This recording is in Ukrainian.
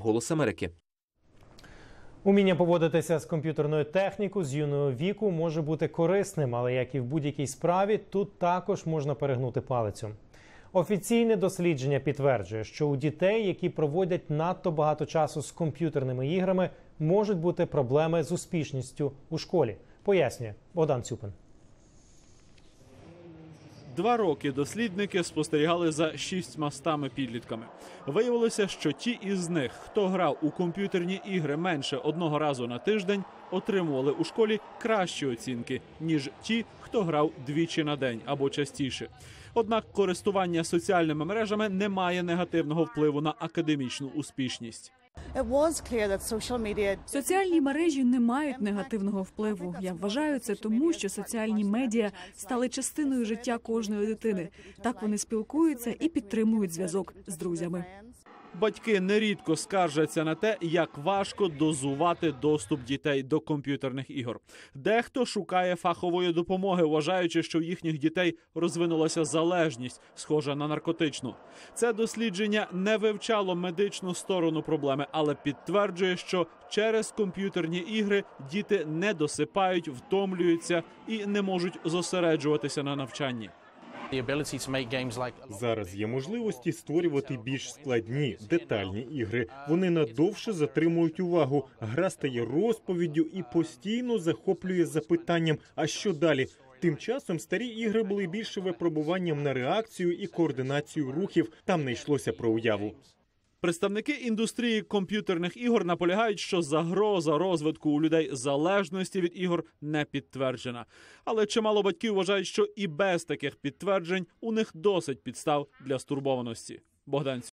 Голос Америки. Уміння поводитися з комп'ютерною технікою з юного віку може бути корисним, але як і в будь-якій справі, тут також можна перегнути палицю. Офіційне дослідження підтверджує, що у дітей, які проводять надто багато часу з комп'ютерними іграми, можуть бути проблеми з успішністю у школі. Пояснює Богдан Цюпин. Два роки дослідники спостерігали за шістьмастами підлітками. Виявилося, що ті із них, хто грав у комп'ютерні ігри менше одного разу на тиждень, отримували у школі кращі оцінки, ніж ті, хто грав двічі на день або частіше. Однак користування соціальними мережами не має негативного впливу на академічну успішність. Соціальні мережі не мають негативного впливу. Я вважаю це тому, що соціальні медіа стали частиною життя кожної дитини. Так вони спілкуються і підтримують зв'язок з друзями. Батьки нерідко скаржаться на те, як важко дозувати доступ дітей до комп'ютерних ігор. Дехто шукає фахової допомоги, вважаючи, що в їхніх дітей розвинулася залежність, схожа на наркотичну. Це дослідження не вивчало медичну сторону проблеми, але підтверджує, що через комп'ютерні ігри діти не досипають, втомлюються і не можуть зосереджуватися на навчанні. Зараз є можливості створювати більш складні детальні ігри. Вони надовше затримують увагу. Гра стає розповіддю і постійно захоплює запитанням: а що далі? Тим часом старі ігри були більше випробуванням на реакцію і координацію рухів. Там не йшлося про уяву. Представники індустрії комп'ютерних ігор наполягають, що загроза розвитку у людей залежності від ігор не підтверджена. Але чимало батьків вважають, що і без таких підтверджень у них досить підстав для стурбованості. Богдан